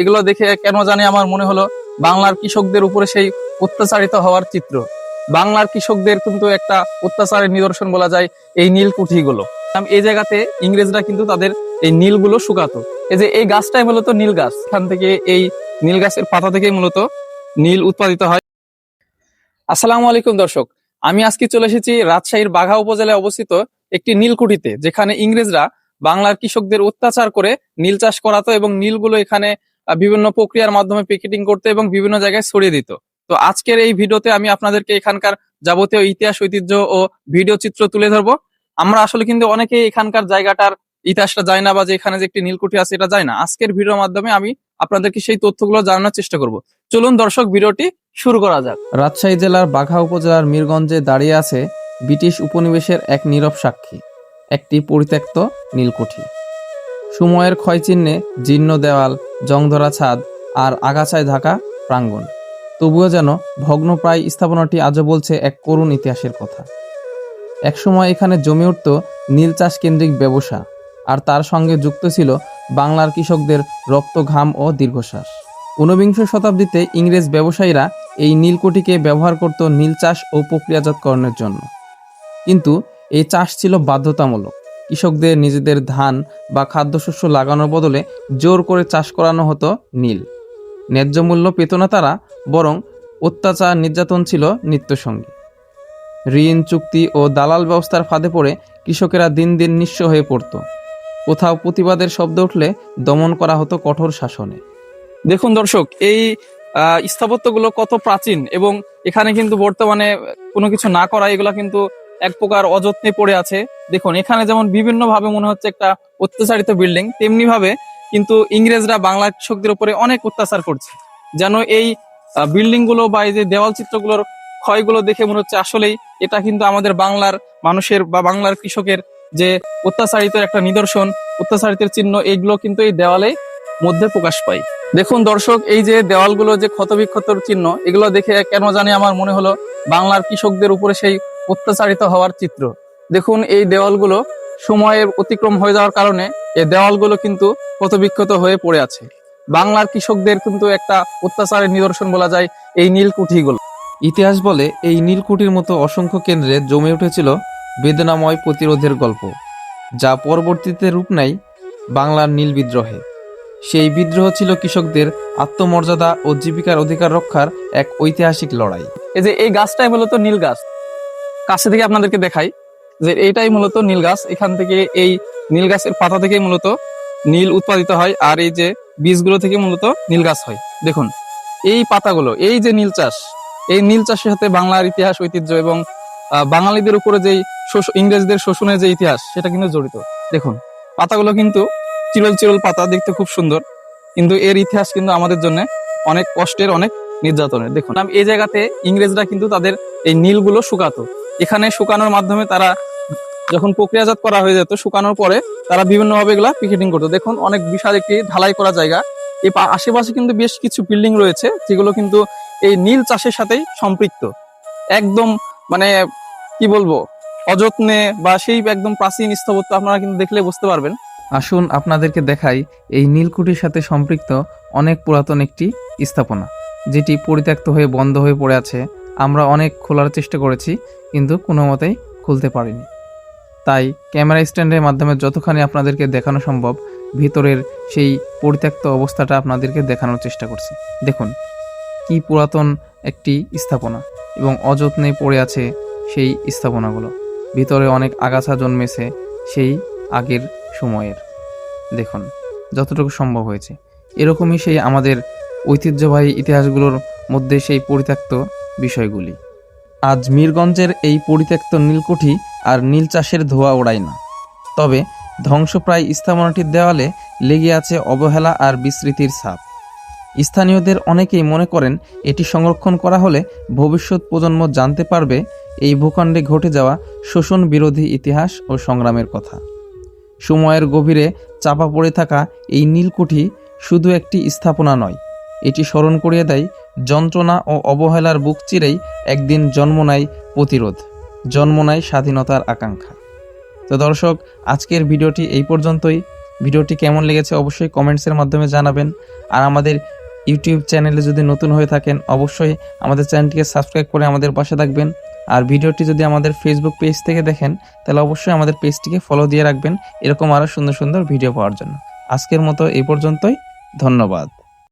এগুলো দেখে কেন জানি আমার মনে হলো বাংলার কৃষকদের উপরে সেই অত্যাচারিত হওয়ার চিত্র। বাংলার কৃষকদের কিন্তু একটা অত্যাচারের নিদর্শন বলা যায় এই নীলকুঠিগুলো। এই জায়গাতে ইংরেজরা কিন্তু তাদের এই নীলগুলো শুকাতো। এই যে এই গাছটাই মূলত নীল গাছ। এখান থেকে এই নীল গাছের পাতা থেকে মূলত নীল উৎপাদিত হয়। আসসালামু আলাইকুম দর্শক, আমি আজকে চলে এসেছি রাজশাহীর বাঘা উপজেলায় অবস্থিত একটি নীলকুঠিতে, যেখানে ইংরেজরা বাংলার কৃষকদের অত্যাচার করে নীল চাষ করাতো এবং নীলগুলো এখানে বিভিন্ন প্রক্রিয়ার মাধ্যমে প্যাকেটিং করতে এবং বিভিন্ন জায়গায় ছড়িয়ে দিত। তো আজকের এই ভিডিওতে আমি আপনাদেরকে এখানকার যাবতীয় ইতিহাস, ঐতিহ্য ও ভিডিও চিত্র তুলে ধরবো। আমরা আসলে কিন্তু অনেকেই এখানকার জায়গাটার ইতিহাসটা যায় না বা যে এখানে যে একটি নীলকুঠি আছে এটা যায় না। আজকের ভিডিওর মাধ্যমে আমি আপনাদেরকে সেই তথ্যগুলো জানানোর চেষ্টা করব। চলুন দর্শক, ভিডিওটি শুরু করা যাক। রাজশাহী জেলার বাঘা উপজেলার মিরগঞ্জে দাঁড়িয়ে আছে ব্রিটিশ উপনিবেশের এক নীরব সাক্ষী, একটি পরিত্যক্ত নীলকুঠি। সময়ের ক্ষয়চিহ্নে জীর্ণ দেওয়াল, জংধরা ছাদ আর আগাছায় ঢাকা প্রাঙ্গণ। তবুও যেন ভগ্নপ্রায় স্থাপনাটি আজও বলছে এক করুণ ইতিহাসের কথা। একসময় এখানে জমে উঠত নীল চাষ কেন্দ্রিক ব্যবসা, আর তার সঙ্গে যুক্ত ছিল বাংলার কৃষকদের রক্ত ঘাম ও দীর্ঘশ্বাস। ঊনবিংশ শতাব্দীতে ইংরেজ ব্যবসায়ীরা এই নীলকুঠিকে ব্যবহার করত নীল চাষ ও প্রক্রিয়াজাতকরণের জন্য। কিন্তু এই চাষ ছিল বাধ্যতামূলক। কৃষকদের নিজেদের ধান বা খাদ্যশস্য লাগানোর বদলে জোর করে চাষ করানো হতো নীল। ন্যায্য মূল্য পেত না তারা, বরং অত্যাচার নির্যাতন ছিল নিত্যসঙ্গী। ঋণ, চুক্তি ও দালাল ব্যবস্থার ফাঁদে পড়ে কৃষকেরা দিন দিন নিঃস্ব হয়ে পড়ত। কোথাও প্রতিবাদের শব্দ উঠলে দমন করা হতো কঠোর শাসনে। দেখুন দর্শক, এই স্থাপত্যগুলো কত প্রাচীন এবং এখানে কিন্তু বর্তমানে কোনো কিছু না করা, এগুলা কিন্তু এক প্রকার অযত্নে পড়ে আছে। দেখুন, এখানে যেমন বিভিন্ন ভাবে মনে হচ্ছে একটা অত্যাচারিত বিল্ডিং তেমনি ভাবে কিন্তু ইংরেজরা বাংলা কৃষকদের উপরে অনেক অত্যাচার করছে। যেন এই বিল্ডিংগুলো বা এই যে দেওয়াল চিত্রগুলোর ক্ষয়গুলো দেখে মনে হচ্ছে আসলেই এটা কিন্তু আমাদের বাংলার মানুষের বা বাংলার কৃষকের যে অত্যাচারিত একটা নিদর্শন, অত্যাচারিতের চিহ্ন এইগুলো কিন্তু এই দেওয়ালে মধ্যে প্রকাশ পায়। দেখুন দর্শক, এই যে দেওয়ালগুলো যে ক্ষতবিক্ষতর চিহ্ন, এগুলো দেখে কেন জানি আমার মনে হলো বাংলার কৃষকদের উপরে সেই অত্যাচারিত হওয়ার চিত্র। দেখুন এই দেওয়ালগুলো সময়ের অতিক্রম হয়ে যাওয়ার কারণে এই দেওয়ালগুলো কিন্তু ক্ষতবিক্ষত হয়ে পড়ে আছে। বাংলার কৃষকদের কিন্তু একটা অত্যাচারের নিদর্শন বলা যায় এই নীলকুঠিগুলো। ইতিহাস বলে এই নীলকুঠির মতো অসংখ্য কেন্দ্রে জমে উঠেছিল বেদনাময় প্রতিরোধের গল্প যা পরবর্তীতে রূপ নেয় বাংলার নীল বিদ্রোহে। সেই বিদ্রোহ ছিল কৃষকদের আত্মমর্যাদা ও জীবিকার অধিকার রক্ষার এক ঐতিহাসিক লড়াই। এই যে এই গাছটাই মূলত নীল গাছ কাছে থেকে আপনাদেরকে দেখাই যে এইটাই মূলত নীল গাছ। এখান থেকে এই নীল গাছের পাতা থেকে মূলত নীল উৎপাদিত হয় আর এই যে বীজগুলো থেকে মূলত নীল গাছ হয়। দেখুন, এই পাতাগুলো, এই যে নীল চাষ, এই নীল চাষের সাথে বাংলার ইতিহাস, ঐতিহ্য এবং বাঙালিদের উপরে যেই ইংরেজদের শোষণের যে ইতিহাস, সেটা কিন্তু জড়িত। দেখুন, পাতাগুলো কিন্তু চিরল চিরল পাতা, দেখতে খুব সুন্দর। কিন্তু এর ইতিহাস কিন্তু আমাদের জন্য অনেক কষ্টের, অনেক নির্যাতনের। দেখুন, এই জায়গাতে ইংরেজরা কিন্তু তাদের এই নীলগুলো শুকাতো। এখানে শুকানোর মাধ্যমে তারা যখন প্রক্রিয়াজাত করা হয়ে যেত, শুকানোর পরে তারা বিভিন্ন ভাবে এগুলা পিকেটিং করতো। দেখুন, অনেক বিশাল একটি ঢালাই করা জায়গা। এই আশেপাশে কিন্তু বেশ কিছু বিল্ডিং রয়েছে, যেগুলো কিন্তু এই নীল চাষের সাথেই সম্পৃক্ত। একদম মানে কি বলব, অযত্নে বা সেই একদম প্রাচীন স্থাপত্য আপনারা কিন্তু দেখলে বুঝতে পারবেন। আসুন আপনাদেরকে দেখাই এই নীলকুঠির সাথে সম্পৃক্ত অনেক পুরাতন একটি স্থাপনা, যেটি পরিত্যক্ত হয়ে বন্ধ হয়ে পড়ে আছে। আমরা অনেক খোলার চেষ্টা করেছি, কিন্তু কোনো মতেই খুলতে পারিনি। তাই ক্যামেরা স্ট্যান্ডের মাধ্যমে যতখানি আপনাদেরকে দেখানো সম্ভব, ভিতরের সেই পরিত্যক্ত অবস্থাটা আপনাদেরকে দেখানোর চেষ্টা করছি। দেখুন, কি পুরাতন একটি স্থাপনা এবং অযত্নে পড়ে আছে সেই স্থাপনাগুলো। ভিতরে অনেক আগাছা জন্মেছে সেই আগের সময়ের। দেখুন, যতটুকু সম্ভব হয়েছে। এরকমই সেই আমাদের ঐতিহ্যবাহী ইতিহাসগুলোর মধ্যে সেই পরিত্যক্ত বিষয়গুলি। আজ মীরগঞ্জের এই পরিত্যক্ত নীলকুঠি আর নীল চাষের ধোয়া ওড়ায় না। তবে ধ্বংসপ্রায় স্থাপনাটির দেওয়ালে লেগে আছে অবহেলা আর বিস্মৃতির ছাপ। স্থানীয়দের অনেকেই মনে করেন এটি সংরক্ষণ করা হলে ভবিষ্যৎ প্রজন্ম জানতে পারবে এই ভূখণ্ডে ঘটে যাওয়া শোষণ বিরোধী ইতিহাস ও সংগ্রামের কথা। সময়ের গভীরে চাপা পড়ে থাকা এই নীলকুঠি শুধু একটি স্থাপনা নয়, এটি স্মরণ করিয়ে দেয় যন্ত্রণা ও অবহেলার বুক চিরেই একদিন জন্ম নেয় প্রতিরোধ, জন্ম নেয় স্বাধীনতার আকাঙ্ক্ষা। তো দর্শক, আজকের ভিডিওটি এই পর্যন্তই। ভিডিওটি কেমন লেগেছে অবশ্যই কমেন্টসের মাধ্যমে জানাবেন। আর আমাদের ইউটিউব চ্যানেলে যদি নতুন হয়ে থাকেন, অবশ্যই আমাদের চ্যানেলটিকে সাবস্ক্রাইব করে আমাদের পাশে থাকবেন। আর ভিডিওটি যদি আমাদের ফেসবুক পেজ থেকে দেখেন, তাহলে অবশ্যই আমাদের পেজটিকে ফলো দিয়ে রাখবেন। এরকম আরও সুন্দর সুন্দর ভিডিও পাওয়ার জন্য। আজকের মতো এই পর্যন্তই। ধন্যবাদ।